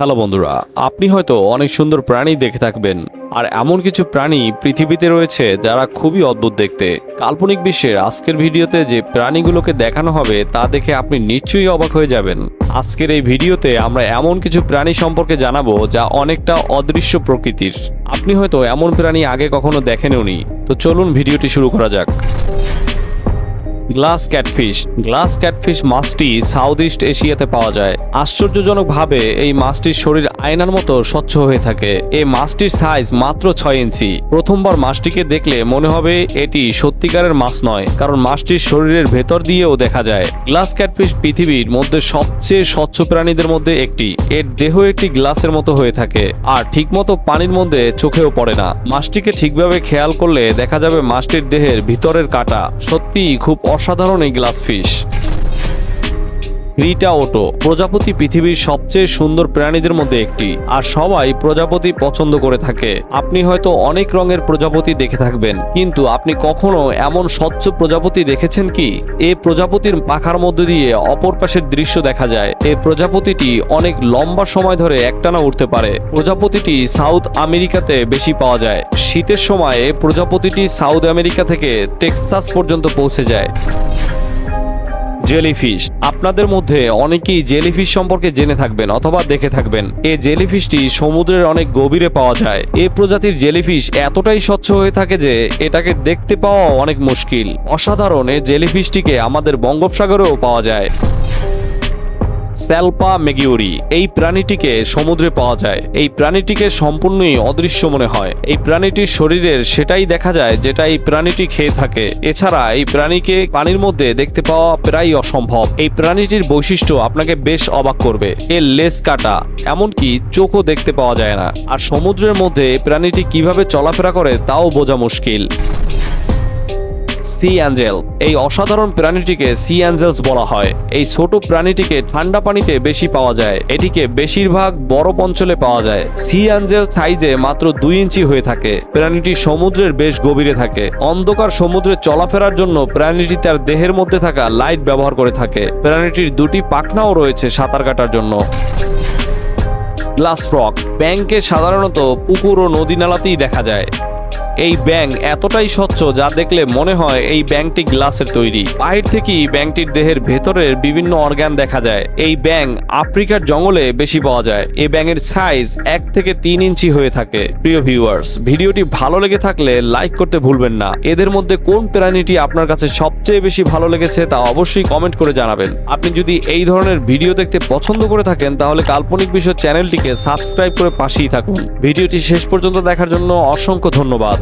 Hello বন্ধুরা, আপনি হয়তো অনেক সুন্দর প্রাণী দেখে থাকবেন, আর এমন কিছু প্রাণী পৃথিবীতে রয়েছে যারা খুবই অদ্ভুত দেখতে। কাল্পনিক বিশ্বের আজকের ভিডিওতে যে প্রাণীগুলোকে দেখানো হবে, তা দেখে আপনি নিশ্চয়ই অবাক হয়ে যাবেন। আজকের এই ভিডিওতে আমরা এমন কিছু প্রাণী সম্পর্কে জানাব, যা অনেকটা অদৃশ্য প্রকৃতির। আপনি হয়তো এমন প্রাণী আগে কখনো দেখেনওনি, তো চলুন ভিডিওটি শুরু করা যাক। Glass catfish. গ্লাস ক্যাটফিশ মাছটি সাউথ ইস্ট এশিয়াতে পাওয়া যায়। আশ্চর্যজনকভাবে এই মাছটির শরীর আয়নার মতো স্বচ্ছ হয়ে থাকে। এই মাছটির সাইজ মাত্র ছয় ইঞ্চি। প্রথমবার মাছটিকে দেখলে মনে হবে এটি সত্যিকারের মাছ নয়, কারণ মাছটির শরীরের ভেতর দিয়েও দেখা যায়। গ্লাস ক্যাটফিশ পৃথিবীর মধ্যে সবচেয়ে স্বচ্ছ প্রাণীদের মধ্যে একটি। এর দেহ একটি গ্লাসের মতো হয়ে থাকে, আর ঠিকমতো পানির মধ্যে চোখেও পড়ে না। মাছটিকে ঠিকভাবে খেয়াল করলে দেখা যাবে মাছটির দেহের ভিতরের কাটা সত্যিই খুব অসাধারণ এই গ্লাস ফিশ। রিটা ওটো প্রজাপতি পৃথিবীর সবচেয়ে সুন্দর প্রাণীদের মধ্যে একটি। আর সবাই প্রজাপতি পছন্দ করে থাকে। আপনি হয়তো অনেক রঙের প্রজাপতি দেখে থাকবেন, কিন্তু আপনি কখনো এমন স্বচ্ছ প্রজাপতি দেখেছেন কি? এই প্রজাপতির পাখার মধ্যে দিয়ে অপর পাশের দৃশ্য দেখা যায়। এই প্রজাপতিটি অনেক লম্বা সময় ধরে একটানা উঠতে পারে। প্রজাপতিটি সাউথ আমেরিকাতে বেশি পাওয়া যায়। শীতের সময় এই প্রজাপতিটি সাউথ আমেরিকা থেকে টেক্সাস পর্যন্ত পৌঁছে যায়। জেলিফিশ। আপনাদের মধ্যে অনেকেই জেলিফিশ সম্পর্কে জেনে থাকবেন অথবা দেখে থাকবেন। এই জেলিফিশটি সমুদ্রের অনেক গভীরে পাওয়া যায়। এ প্রজাতির জেলিফিশ এতটাই স্বচ্ছ হয়ে থাকে যে এটাকে দেখতে পাওয়া অনেক মুশকিল। অসাধারণ এ জেলিফিশটিকে আমাদের বঙ্গোপসাগরেও পাওয়া যায়। স্যালপা মেগিউরি। এই প্রাণীটিকে সমুদ্রে পাওয়া যায়। এই প্রাণীটিকে সম্পূর্ণই অদৃশ্য মনে হয়। এই প্রাণীটির শরীরের সেটাই দেখা যায় যেটা এই প্রাণীটি খেয়ে থাকে। এছাড়া এই প্রাণীকে পানির মধ্যে দেখতে পাওয়া প্রায় অসম্ভব। এই প্রাণীটির বৈশিষ্ট্য আপনাকে বেশ অবাক করবে। এর লেজ কাটা, এমনকি চোখও দেখতে পাওয়া যায় না। আর সমুদ্রের মধ্যে প্রাণীটি কীভাবে চলাফেরা করে তাও বোঝা মুশকিল। Sea angel. এই অসাধারণ প্রাণীটিকে সি অ্যাঞ্জেলস বলা হয়। এই ছোট প্রাণীটিকে ঠান্ডা পানিতে বেশি পাওয়া যায়। এটিকে বেশিরভাগ বরফ অঞ্চলে পাওয়া যায়। সি অ্যাঞ্জেল সাইজে মাত্র দুই ইঞ্চি হয়ে থাকে। প্রাণীটি সমুদ্রের বেশ গভীরে থাকে। অন্ধকার সমুদ্রে চলাফেরার জন্য প্রাণীটি তার দেহের মধ্যে থাকা লাইট ব্যবহার করে থাকে। প্রাণীটির দুটি পাখনাও রয়েছে সাঁতার কাটার জন্য। Glass frog. ব্যাংকে সাধারণত পুকুর ও নদী নালাতেই দেখা যায়। এই ব্যাং এতটাই স্বচ্ছ যা দেখলে মনে হয় এই ব্যাংকটি গ্লাসের তৈরি। বাহির থেকেই ব্যাংকটির দেহের ভেতরের বিভিন্ন অর্গান দেখা যায়। এই ব্যাং আফ্রিকার জঙ্গলে বেশি পাওয়া যায়। এই ব্যাঙের সাইজ এক থেকে তিন ইঞ্চি হয়ে থাকে। প্রিয় ভিউয়ার্স, ভিডিওটি ভালো লেগে থাকলে লাইক করতে ভুলবেন না। এদের মধ্যে কোন প্রাণীটি আপনার কাছে সবচেয়ে বেশি ভালো লেগেছে তা অবশ্যই কমেন্ট করে জানাবেন। আপনি যদি এই ধরনের ভিডিও দেখতে পছন্দ করে থাকেন, তাহলে কাল্পনিক বিষয় চ্যানেলটিকে সাবস্ক্রাইব করে পাশেই থাকুন। ভিডিওটি শেষ পর্যন্ত দেখার জন্য অসংখ্য ধন্যবাদ।